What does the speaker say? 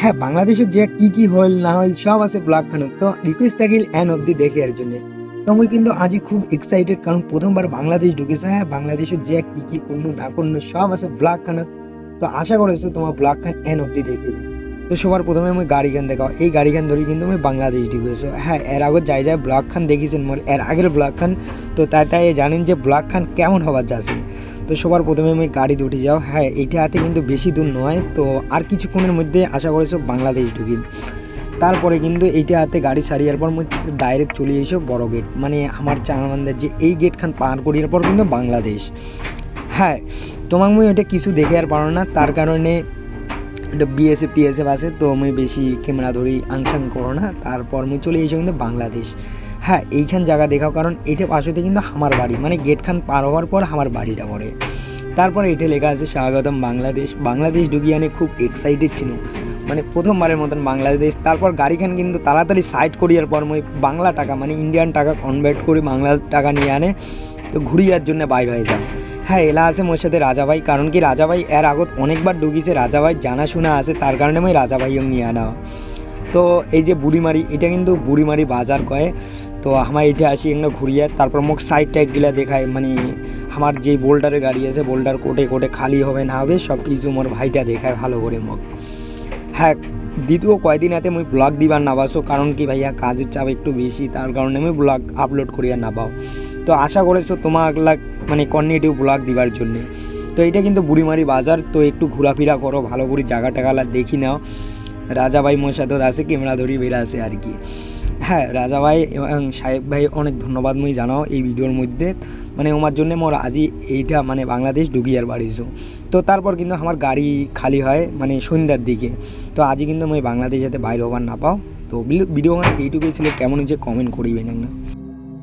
হ্যাঁ বাংলাদেশের যে কি কি হল না হল সব আছে ব্লগ খানুক তো রিকোয়েস্ট থাকিল এন অব্দি দেখে এর জন্য। তো আমি কিন্তু আজি খুব এক্সাইটেড কারণ প্রথমবার বাংলাদেশ ঢুকেছে হ্যাঁ বাংলাদেশের যে কি কি করল, না করল, সব আছে ব্লগ খানুক তো আশা করেছ তোমার ব্লগ খান এন অব্দি দেখে তো সবার প্রথমে আমি গাড়ি খান দেখাও। এই গাড়ি খান ধরে কিন্তু আমি বাংলাদেশ ঢুকেছে। হ্যাঁ এর আগে যাই যাই ব্লগ খান দেখিয়েছেন মোর, এর আগের ব্লগ খান। তো তাই তাই জানেন যে ব্লগ খান কেমন হবার যাচ্ছে। তো সবার প্রথমে আমি গাড়ি দুটি যাও। হ্যাঁ এইটা হাতে কিন্তু বেশি দূর নয়। তো আর কিছুক্ষণের মধ্যে আশা করেছ বাংলাদেশ ঢুকি। তারপরে কিন্তু এইটা হাতে গাড়ি সারিয়ার পর ডাইরেক্ট চলে এসো বড় গেট মানে আমার চাঙামান্দার যে এই গেটখান পার করিয়ার পর কিন্তু বাংলাদেশ। হ্যাঁ তোমার মুই ওইটা কিছু দেখে আর পারো না? তার কারণে এটা বিএসএফ টিএসএফ আছে, তো আমি বেশি ক্যামেরা ধরি আংসাং করো না। তারপর আমি চলে এসে কিন্তু বাংলাদেশ। হ্যাঁ এইখান জায়গা দেখাও, কারণ এইটা পাশেতে কিন্তু আমার বাড়ি মানে গেট খান পার হওয়ার পর আমার বাড়িটা পড়ে। তারপর এটা লেখা আছে, স্বাগতম বাংলাদেশ। বাংলাদেশ ঢুকিয়ানে খুব এক্সাইটেড ছিল মানে প্রথমবারের মতন বাংলাদেশ। তারপর গাড়িখান কিন্তু তাড়াতাড়ি সাইড করিয়ার পর মই বাংলা টাকা মানে ইন্ডিয়ান টাকা কনভার্ট করে বাংলা টাকা নিয়ে আনে, তো ঘুরিয়ার জন্য বাইর হয়ে যায় হ্যাঁ এলা আছে মোর সাথে রাজাভাই। কারণ কি রাজাভাই এর আগত অনেকবার ঢুকিছে রাজাভাই জানাশোনা আছে, তার কারণে আমি রাজাভাইও নিয়ে আনা তো এই যে বুড়িমারি, এটা কিন্তু বুড়িমারি বাজার কয়ে। তো আমার এটা আসি এগুলো ঘুরিয়ে, তারপর মোক সাইড টাইডগুলা দেখায় মানে আমার যে বোল্ডারের গাড়ি আছে বোল্ডার কোটে কোটে খালি হবে না হবে সব কিছু মোর ভাইটা দেখায় ভালো করে মোক। হ্যাঁ দ্বিতীয় কয়দিন হাতে মুই ব্লগ দিবার নাবাসো, কারণ কি ভাইয়া কাজের চাপ একটু বেশি, তার কারণে আমি ব্লগ আপলোড করিয়া নাপাও তো আশা করেছ তোমার মানে কন্টিনিউ ব্লগ দিবার জন্য। তো এটা কিন্তু বুড়িমারি বাজার, তো একটু ঘোরাফেরা করো, ভালো করে জায়গা টাগালা দেখি নাও। রাজা ভাই মোর সাথে আছে, ক্যামেরা ধরি বেরা আছে আর কি। হ্যাঁ রাজা ভাই এবং সাহেব ভাই, অনেক ধন্যবাদ মুই জানাও এই ভিডিওর মধ্যে। মানে ওমার জন্য মোর আজি এইটা মানে বাংলাদেশ ঢুকিয়ার বাড়িছো। তো তারপর কিন্তু আমার গাড়ি খালি হয় মানে সন্ধ্যার দিকে। তো আজি কিন্তু আমি বাংলাদেশ যাতে বাইরে হবার না পাও। তো ভিডিও এইটুকুই ছিল, কেমন হয়েছে কমেন্ট করিবেন না